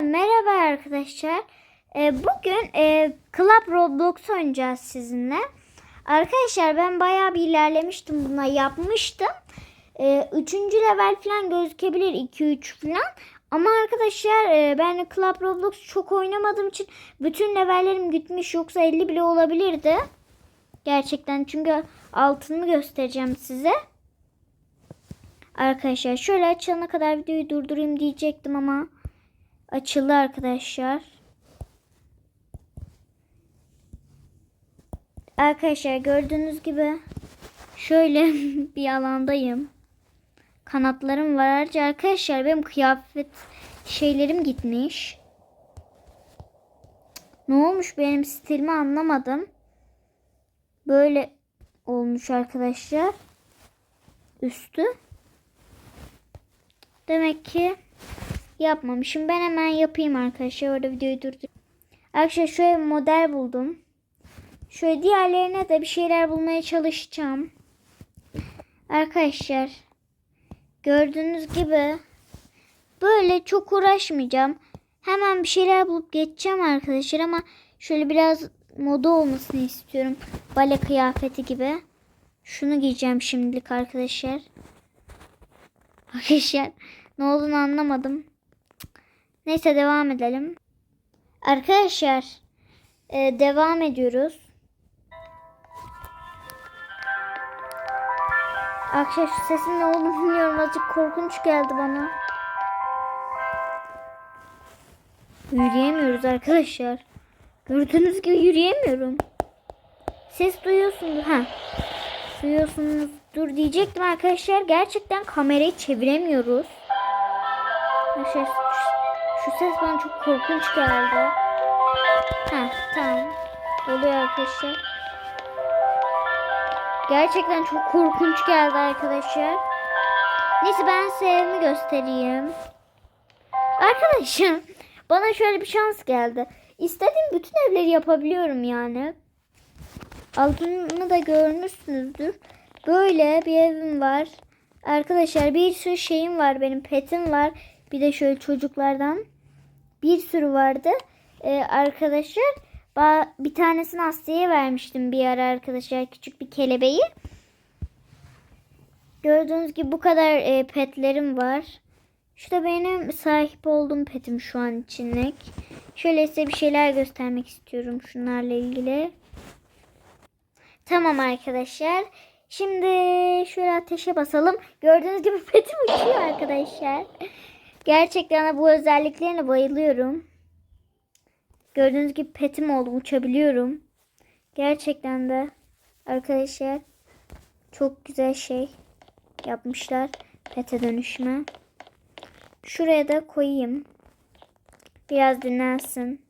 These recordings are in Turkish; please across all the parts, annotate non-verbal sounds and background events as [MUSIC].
Merhaba arkadaşlar. Ee, bugün e, Club Roblox oynayacağız sizinle. Arkadaşlar ben bayağı bir ilerlemiştim buna yapmıştım. Ee, üçüncü level falan gözükebilir 2-3 falan. Ama arkadaşlar e, ben Club Roblox çok oynamadığım için bütün levellerim gitmiş yoksa 50 bile olabilirdi. Gerçekten çünkü altını göstereceğim size. Arkadaşlar şöyle açılana kadar videoyu durdurayım diyecektim ama açıldı arkadaşlar. Arkadaşlar gördüğünüz gibi şöyle [LAUGHS] bir alandayım. Kanatlarım var. Ayrıca arkadaşlar benim kıyafet şeylerim gitmiş. Ne olmuş benim stilimi anlamadım. Böyle olmuş arkadaşlar. Üstü. Demek ki yapmamışım. Ben hemen yapayım arkadaşlar. Orada videoyu durdur. Arkadaşlar şöyle bir model buldum. Şöyle diğerlerine de bir şeyler bulmaya çalışacağım. Arkadaşlar gördüğünüz gibi böyle çok uğraşmayacağım. Hemen bir şeyler bulup geçeceğim arkadaşlar ama şöyle biraz moda olmasını istiyorum. Bale kıyafeti gibi. Şunu giyeceğim şimdilik arkadaşlar. Arkadaşlar ne olduğunu anlamadım. Neyse devam edelim. Arkadaşlar e, devam ediyoruz. Arkadaşlar şu sesin ne olduğunu bilmiyorum. Azıcık korkunç geldi bana. Yürüyemiyoruz arkadaşlar. Gördüğünüz gibi yürüyemiyorum. Ses duyuyorsunuz. Ha. Duyuyorsunuz. Dur diyecektim arkadaşlar. Gerçekten kamerayı çeviremiyoruz. Arkadaşlar ses bana çok korkunç geldi. Ha tamam. Oluyor arkadaşlar. Gerçekten çok korkunç geldi arkadaşlar. Neyse ben size evimi göstereyim. Arkadaşım bana şöyle bir şans geldi. İstediğim bütün evleri yapabiliyorum yani. Altını da görmüşsünüzdür. Böyle bir evim var. Arkadaşlar bir sürü şeyim var. Benim petim var. Bir de şöyle çocuklardan bir sürü vardı. Ee, arkadaşlar bir tanesini Asya'ya vermiştim bir ara arkadaşlar. Küçük bir kelebeği. Gördüğünüz gibi bu kadar e, petlerim var. Şu da benim sahip olduğum petim şu an içinlik. Şöyle size bir şeyler göstermek istiyorum şunlarla ilgili. Tamam arkadaşlar. Şimdi şöyle ateşe basalım. Gördüğünüz gibi [LAUGHS] petim uçuyor arkadaşlar. Gerçekten bu özelliklerine bayılıyorum. Gördüğünüz gibi petim oldu. Uçabiliyorum. Gerçekten de arkadaşlar çok güzel şey yapmışlar. Pete dönüşme. Şuraya da koyayım. Biraz dinlensin.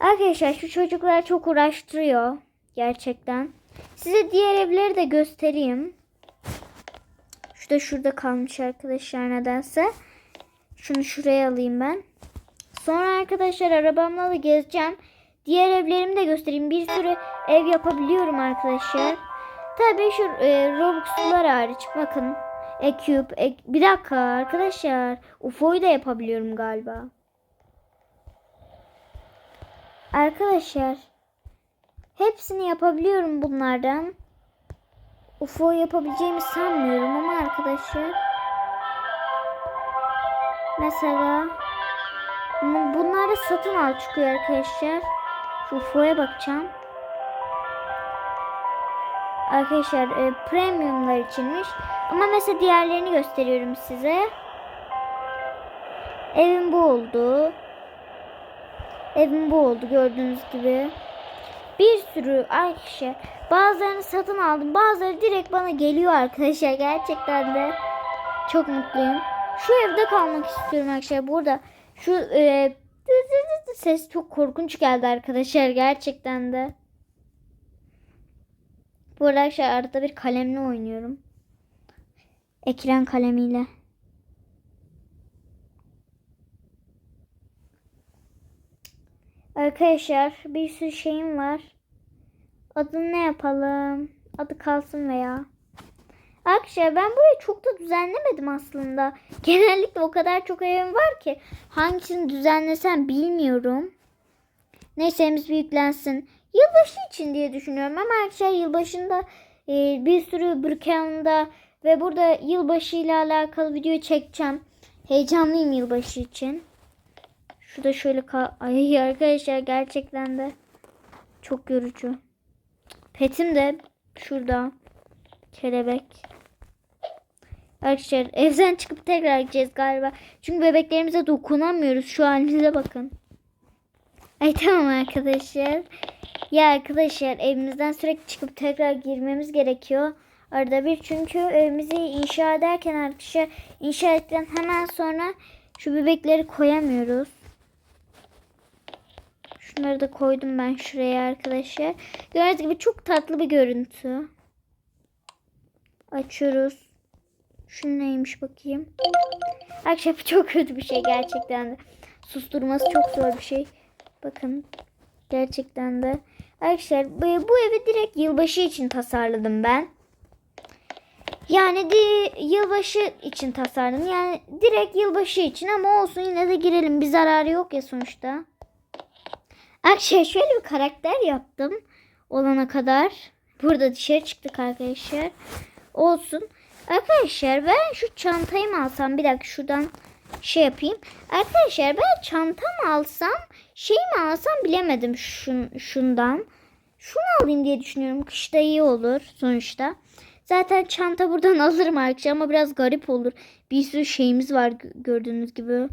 Arkadaşlar şu çocuklar çok uğraştırıyor. Gerçekten. Size diğer evleri de göstereyim. Şu da şurada kalmış arkadaşlar nedense. Şunu şuraya alayım ben. Sonra arkadaşlar arabamla da gezeceğim. Diğer evlerimi de göstereyim. Bir sürü ev yapabiliyorum arkadaşlar. Tabii şu e, Robux'lar hariç. Bakın. Eküp. Ek, bir dakika arkadaşlar. UFO'yu da yapabiliyorum galiba. Arkadaşlar. Hepsini yapabiliyorum bunlardan. UFO yapabileceğimi sanmıyorum ama arkadaşlar. Mesela bunları satın al çıkıyor arkadaşlar. UFO'ya bakacağım. Arkadaşlar e, premiumlar içinmiş. Ama mesela diğerlerini gösteriyorum size. Evim bu oldu. Evim bu oldu gördüğünüz gibi. Bir sürü arkadaşlar. Bazılarını satın aldım. Bazıları direkt bana geliyor arkadaşlar. Gerçekten de çok mutluyum. Şu evde kalmak istiyorum arkadaşlar. Burada şu e, ses çok korkunç geldi arkadaşlar. Gerçekten de. Bu arada arkadaşlar arada bir kalemle oynuyorum. Ekran kalemiyle. Arkadaşlar bir sürü şeyim var. Adını ne yapalım? Adı kalsın veya. Arkadaşlar ben burayı çok da düzenlemedim aslında. [LAUGHS] Genellikle o kadar çok evim var ki hangisini düzenlesem bilmiyorum. Neyse evimiz büyüklensin. Yılbaşı için diye düşünüyorum ama arkadaşlar yılbaşında e, bir sürü Brookhaven'da ve burada yılbaşı ile alakalı video çekeceğim. Heyecanlıyım yılbaşı için. Şurada şöyle ka- Ay [LAUGHS] arkadaşlar gerçekten de çok yorucu. Petim de şurada. Kelebek. Arkadaşlar evden çıkıp tekrar gideceğiz galiba. Çünkü bebeklerimize dokunamıyoruz. Şu halimize bakın. Ay tamam arkadaşlar. Ya arkadaşlar evimizden sürekli çıkıp tekrar girmemiz gerekiyor. Arada bir çünkü evimizi inşa ederken arkadaşlar inşa ettikten hemen sonra şu bebekleri koyamıyoruz. Şunları da koydum ben şuraya arkadaşlar. Gördüğünüz gibi çok tatlı bir görüntü. Açıyoruz. Şu neymiş bakayım. Bu çok kötü bir şey gerçekten de. Susturması çok zor bir şey. Bakın gerçekten de. Arkadaşlar bu, bu evi direkt yılbaşı için tasarladım ben. Yani di, yılbaşı için tasarladım. Yani direkt yılbaşı için ama olsun yine de girelim. Bir zararı yok ya sonuçta. Arkadaşlar şöyle bir karakter yaptım. Olana kadar. Burada dışarı çıktık arkadaşlar. Olsun. Arkadaşlar ben şu çantayı mı alsam? Bir dakika şuradan şey yapayım. Arkadaşlar ben çanta mı alsam? Şey mi alsam bilemedim şun, şundan. Şunu alayım diye düşünüyorum. Kışta iyi olur sonuçta. Zaten çanta buradan [LAUGHS] alırım arkadaşlar ama biraz garip olur. Bir sürü şeyimiz var gördüğünüz gibi.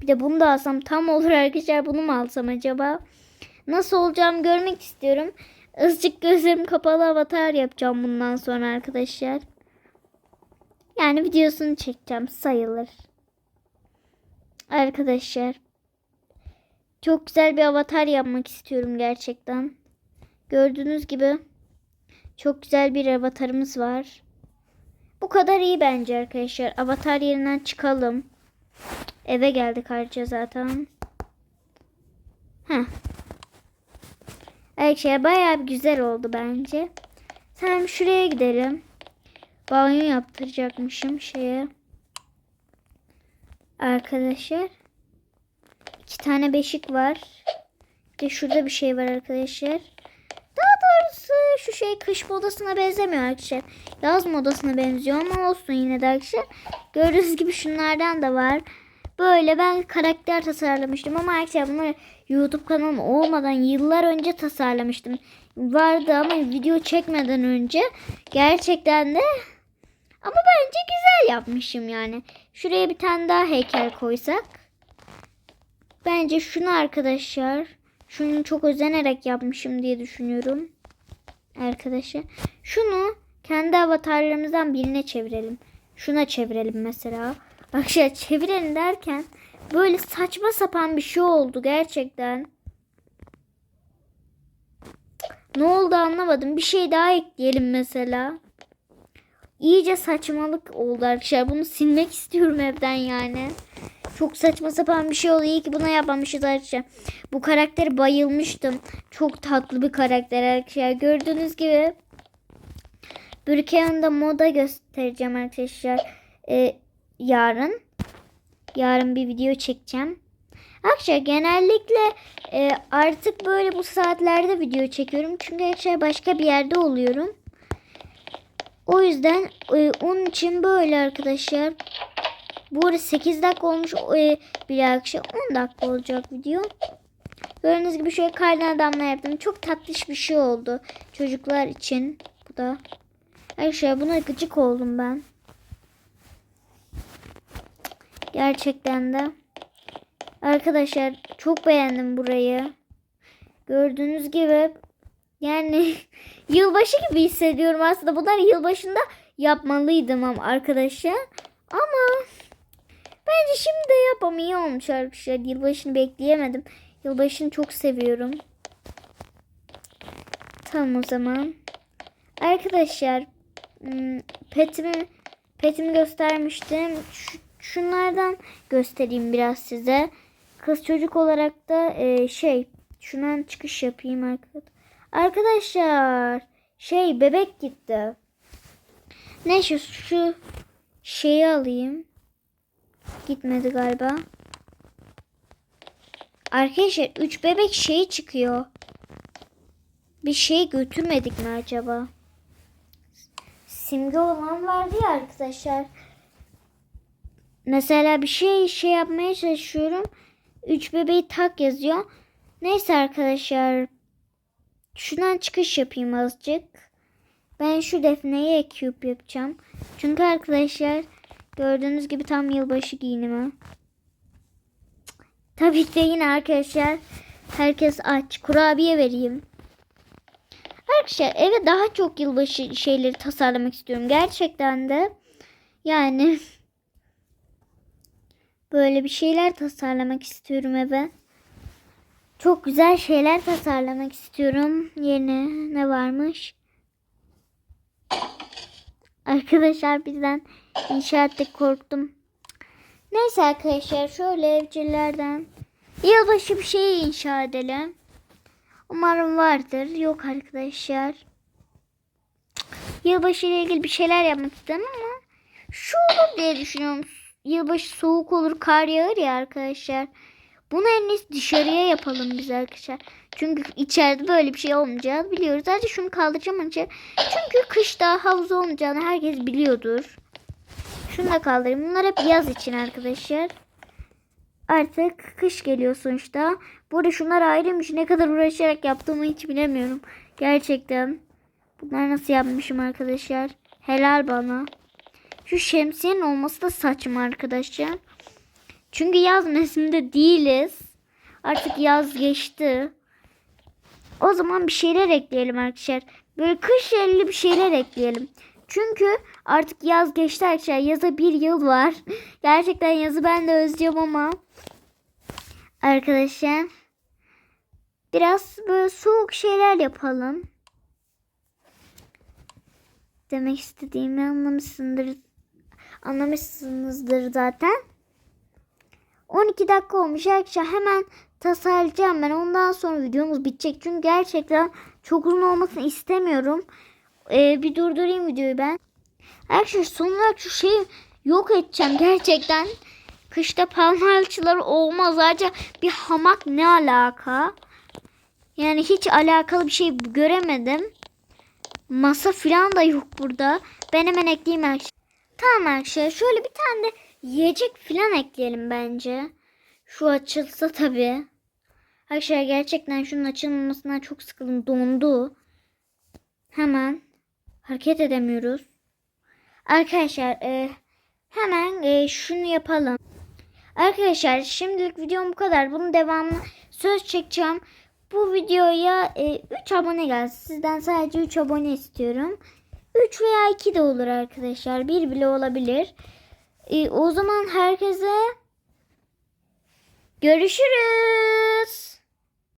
Bir de bunu da alsam tam olur arkadaşlar. Bunu mu alsam acaba? Nasıl olacağım görmek istiyorum. Azıcık gözlerim kapalı avatar yapacağım bundan sonra arkadaşlar. Yani videosunu çekeceğim sayılır. Arkadaşlar. Çok güzel bir avatar yapmak istiyorum gerçekten. Gördüğünüz gibi çok güzel bir avatarımız var. Bu kadar iyi bence arkadaşlar. Avatar yerinden çıkalım. Eve geldik ayrıca zaten. Heh. Arkadaşlar bayağı güzel oldu bence. Tamam şuraya gidelim. Banyo yaptıracakmışım şeye. Arkadaşlar. iki tane beşik var. Bir de şurada bir şey var arkadaşlar. Daha doğrusu şu şey kış modasına benzemiyor arkadaşlar. Yaz modasına benziyor ama olsun yine de arkadaşlar. Gördüğünüz gibi şunlardan da var. Böyle ben karakter tasarlamıştım ama arkadaşlar bunları YouTube kanalım olmadan yıllar önce tasarlamıştım. Vardı ama video çekmeden önce gerçekten de ama bence güzel yapmışım yani. Şuraya bir tane daha heykel koysak. Bence şunu arkadaşlar. Şunu çok özenerek yapmışım diye düşünüyorum. Arkadaşlar. Şunu kendi avatarlarımızdan birine çevirelim. Şuna çevirelim mesela. Arkadaşlar çevirelim derken böyle saçma sapan bir şey oldu gerçekten. Ne oldu anlamadım. Bir şey daha ekleyelim mesela. İyice saçmalık oldu arkadaşlar. Bunu silmek istiyorum evden yani. Çok saçma sapan bir şey oldu. İyi ki buna yapmamışız arkadaşlar. Bu karaktere bayılmıştım. Çok tatlı bir karakter arkadaşlar. Gördüğünüz gibi Bürkeyan'da moda göstereceğim arkadaşlar. Ee, yarın. Yarın bir video çekeceğim. Arkadaşlar genellikle e, artık böyle bu saatlerde video çekiyorum. Çünkü arkadaşlar başka bir yerde oluyorum. O yüzden e, onun için böyle arkadaşlar. Bu arada 8 dakika olmuş. E, bir akşam 10 dakika olacak video. Gördüğünüz gibi şöyle kardan adamlar yaptım. Çok tatlış bir şey oldu. Çocuklar için. Bu da. Arkadaşlar buna gıcık oldum ben. Gerçekten de. Arkadaşlar çok beğendim burayı. Gördüğünüz gibi yani [LAUGHS] yılbaşı gibi hissediyorum aslında. Bunları yılbaşında yapmalıydım ama arkadaşlar. Ama bence şimdi de yapam iyi olmuş arkadaşlar. Yılbaşını bekleyemedim. Yılbaşını çok seviyorum. Tamam o zaman. Arkadaşlar hmm, petimi petimi göstermiştim. Şu, şunlardan göstereyim biraz size. Kız çocuk olarak da e, şey şundan çıkış yapayım arkadaşlar. Arkadaşlar şey bebek gitti. Neyse şu şeyi alayım. Gitmedi galiba. Arkadaşlar 3 bebek şey çıkıyor. Bir şey götürmedik mi acaba? Simge olan vardı ya arkadaşlar. Mesela bir şey şey yapmaya çalışıyorum. 3 bebeği tak yazıyor. Neyse arkadaşlar. Şuradan çıkış yapayım azıcık. Ben şu defneye cube yapacağım. Çünkü arkadaşlar gördüğünüz gibi tam yılbaşı giyinimi. Tabii ki de yine arkadaşlar herkes aç. Kurabiye vereyim. Arkadaşlar eve daha çok yılbaşı şeyleri tasarlamak istiyorum. Gerçekten de yani [LAUGHS] böyle bir şeyler tasarlamak istiyorum eve. Çok güzel şeyler tasarlamak istiyorum. Yeni ne varmış? Arkadaşlar bizden inşaatta korktum. Neyse arkadaşlar şöyle evcillerden yılbaşı bir şey inşa edelim. Umarım vardır. Yok arkadaşlar. Yılbaşı ile ilgili bir şeyler yapmak istedim ama şu olur diye düşünüyorum. Yılbaşı soğuk olur, kar yağar ya arkadaşlar. Bunu en iyisi dışarıya yapalım biz arkadaşlar. Çünkü içeride böyle bir şey olmayacağını biliyoruz. Sadece şunu kaldıracağım önce. Çünkü kışta havuz olmayacağını herkes biliyordur. Şunu da kaldırayım. Bunlar hep yaz için arkadaşlar. Artık kış geliyor sonuçta. Bu arada şunlar ayrıymış. Ne kadar uğraşarak yaptığımı hiç bilemiyorum. Gerçekten. Bunlar nasıl yapmışım arkadaşlar. Helal bana. Şu şemsiyenin olması da saçma arkadaşlar. Çünkü yaz mevsiminde değiliz. Artık yaz geçti. O zaman bir şeyler ekleyelim arkadaşlar. Böyle kış yerli bir şeyler ekleyelim. Çünkü artık yaz geçti arkadaşlar. Yaza bir yıl var. [LAUGHS] Gerçekten yazı ben de özlüyorum ama. Arkadaşlar. Biraz böyle soğuk şeyler yapalım. Demek istediğimi anlamışsındır. Anlamışsınızdır zaten. 12 dakika olmuş arkadaşlar. Hemen tasarlayacağım ben. Ondan sonra videomuz bitecek. Çünkü gerçekten çok uzun olmasını istemiyorum. Ee, bir durdurayım videoyu ben. Arkadaşlar son olarak şu şeyi yok edeceğim gerçekten. Kışta palmalçılar olmaz. Ayrıca bir hamak ne alaka? Yani hiç alakalı bir şey göremedim. Masa falan da yok burada. Ben hemen ekleyeyim arkadaşlar. Tamam arkadaşlar şöyle bir tane de yiyecek falan ekleyelim bence. Şu açılsa tabii. Arkadaşlar gerçekten şunun açılmamasından çok sıkıldım. Dondu. Hemen hareket edemiyoruz. Arkadaşlar e, hemen e, şunu yapalım. Arkadaşlar şimdilik videom bu kadar. Bunun devamını söz çekeceğim. Bu videoya 3 abone gelsin. Sizden sadece 3 abone istiyorum. 3 veya 2 de olur arkadaşlar. 1 bile olabilir. E, o zaman herkese görüşürüz.